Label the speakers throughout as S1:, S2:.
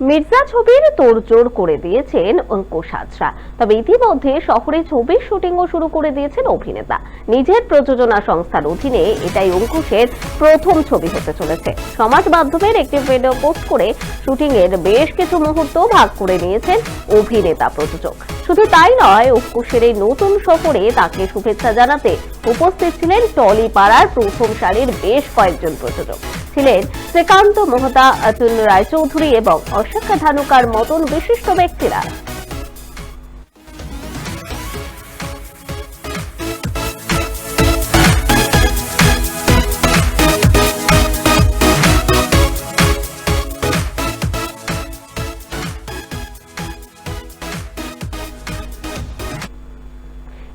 S1: মির্জা ছবির তোড়জোড় করে দিয়েছেন অঙ্কুশ হাজরা। তবে ইতিমধ্যে শহরে ছবির শুটিংও শুরু করে দিয়েছেন অভিনেতা। নিজের প্রযোজনা সংস্থার অধীনে এটাই অঙ্কুশের প্রথম ছবি হতে চলেছে। সমাজ মাধ্যমের একটি ভিডিও পোস্ট করে শুটিং এর বেশ কিছু মুহূর্ত ভাগ করে নিয়েছেন অভিনেতা প্রযোজক। শুধু তাই নয়, অঙ্কুশের এই নতুন সফরে তাকে শুভেচ্ছা জানাতে উপস্থিত ছিলেন টলি পাড়ার প্রথম সারির বেশ কয়েকজন প্রযোজক। ছিলেন শ্রীকান্ত মোহতা, অতুল রায়চৌধুরী এবং অশোকা ধানুকার মতন বিশিষ্ট ব্যক্তিরা।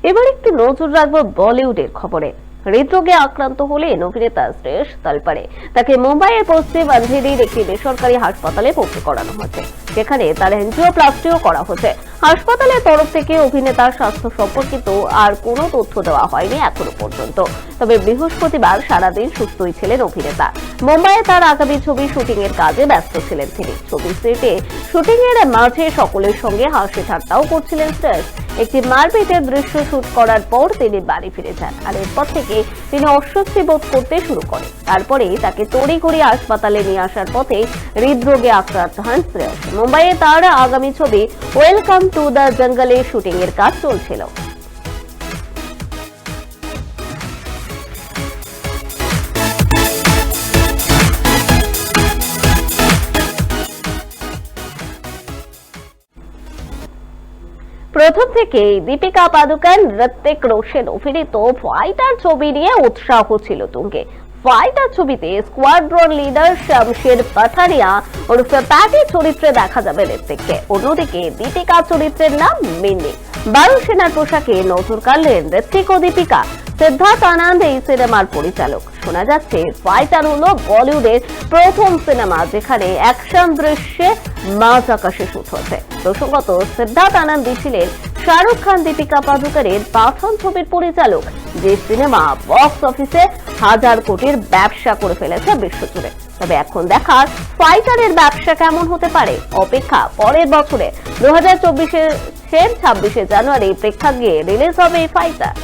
S1: এবার একটু নজর রাখব বলিউডের খবরে। হৃদরোগে আক্রান্ত হলে অভিনেতা শ্রেষ তালপারে তাকে মুম্বাইয়ের পশ্চিম আন্ধেরির একটি বেসরকারি হাসপাতালে ভর্তি করানো হয়েছে। সেখানে তার এনজিওপ্লাস্টিও করা হচ্ছে। হাসপাতালের তরফ থেকে অভিনেতার স্বাস্থ্য সম্পর্কিত আর কোনো তথ্য দেওয়া হয়নি এখনও পর্যন্ত। তবে বৃহস্পতিবার সারাদিন সুস্থই ছিলেন অভিনেতা। মুম্বাইয়ে তার আগামী ছবি শুটিং এর কাজে ব্যস্ত ছিলেন তিনি। ছবির সেটে শুটিং এর মাঝে সকলের সঙ্গে হাসি ঠাট্টাও করছিলেন শ্রেয়স একটি মারপিটের দৃশ্য শুট করার পর তিনি বাড়ি ফিরে যান। আর এরপর থেকে তিনি অস্বস্তি বোধ করতে শুরু করেন। তারপরে তাকে তড়িঘড়ি হাসপাতালে নিয়ে আসার পথে হৃদরোগে আক্রান্ত হন শ্রেয়স। মুম্বাইয়ে তার আগামী ছবি ওয়েলকাম টু দ্য জঙ্গলে শুটিং এর কাজ চলছিল। প্রথম থেকেই দীপিকা পাদুকন ঋত্বিক রোশন অভিনীত ফাইটার ছবি নিয়ে উৎসাহ ছিল তুঙ্গে। ফাইটার ছবিতে স্কোয়াড্রন লিডার শামশের পাঠানিয়া ওরফে প্যাটি চরিত্রে দেখা যাবে ঋত্বিককে। অন্যদিকে দীপিকা চরিত্রের নাম মিন্নি। বায়ুসেনার পোশাকে নজর কাড়লেন ঋত্বিক ও দীপিকা, সিদ্ধার্থ আনন্দ এই সিনেমার পরিচালক। শোনা যাচ্ছে ফাইটার হলো বলিউডের প্রথম সিনেমা যেখানে অ্যাকশন দৃশ্যে মাঝ আকাশে শুট হচ্ছে প্রসঙ্গত, সিদ্ধার্থ আনন্দ ছিলেন শাহরুখ খান, দীপিকা পাদুকারের পাঠান ছবির পরিচালক যে সিনেমা বক্স অফিসে হাজার কোটির ব্যবসা করে ফেলেছে বিশ্বজুড়ে তবে এখন দেখার ফাইটারের ব্যবসা কেমন হতে পারে? অপেক্ষা পরের বছরে। দু হাজার চব্বিশের, ছাব্বিশে জানুয়ারি প্রেক্ষাগৃহে রিলিজ হবে এই ফাইটার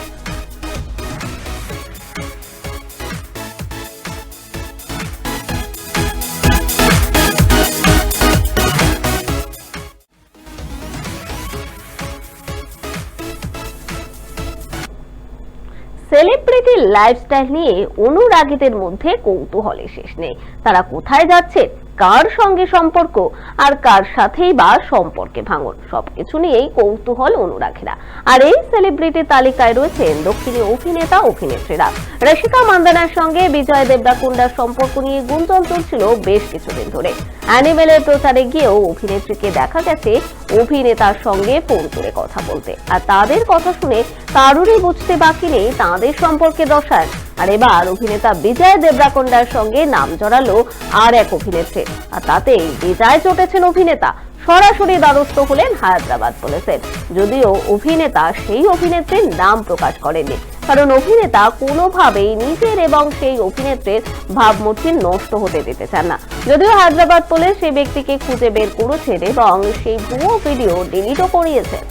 S1: সেলিব্রিটি লাইফস্টাইল নিয়ে অনুরাগীদের মধ্যে কৌতূহলের শেষ নেই। তারা কোথায় যাচ্ছেন কার সঙ্গে সম্পর্ক আর কার সাথেই বা সম্পর্কে ভাঙন? সবকিছু নিয়েই কৌতূহল অনুরাগীরা। আর এই সেলিব্রিটি তালিকায় রয়েছেন দক্ষিণী অভিনেতা, অভিনেত্রীরা। রশিকা মান্দানার সঙ্গে বিজয় দেবরাকুন্ডার সম্পর্ক নিয়ে গুঞ্জন চলছিল বেশ কিছুদিন ধরে। অ্যানিমেলের প্রচারে গিয়েও অভিনেত্রীকে দেখা গেছে অভিনেতার সঙ্গে ফোন করে কথা বলতে। আর তাদের কথা শুনে কারোরই বুঝতে বাকি নেই তাঁদের সম্পর্কে দশায়। আর এবার অভিনেতা বিজয় দেবরাকোন্ডার সঙ্গে নাম জড়ালো আর এক অভিনেত্রী। আর তাতেই বিজয় চটেছেন অভিনেতা। সরাসরি দ্বারস্থ হলেন হায়দ্রাবাদ পুলিশের। যদিও অভিনেতা সেই অভিনেত্রীর নাম প্রকাশ করেননি। কারণ অভিনেতা কোনোভাবেই নিজের এবং সেই অভিনেত্রীর ভাবমূর্তি নষ্ট হতে দিতে চান না। যদিও হায়দ্রাবাদ পুলিশ সেই ব্যক্তিকে খুঁজে বের করেছেন এবং সেই ভুয়ো ভিডিও ডিলিটও করিয়েছেন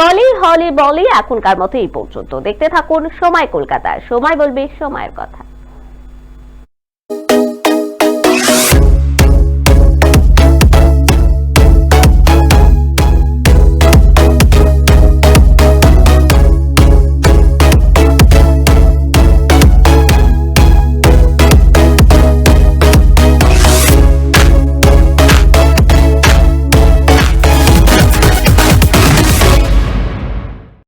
S1: টলি হলি বলি, এখনকার মতো এই পর্যন্ত। দেখতে থাকুন সময় কলকাতা সময় বলবে, সময়ের কথা।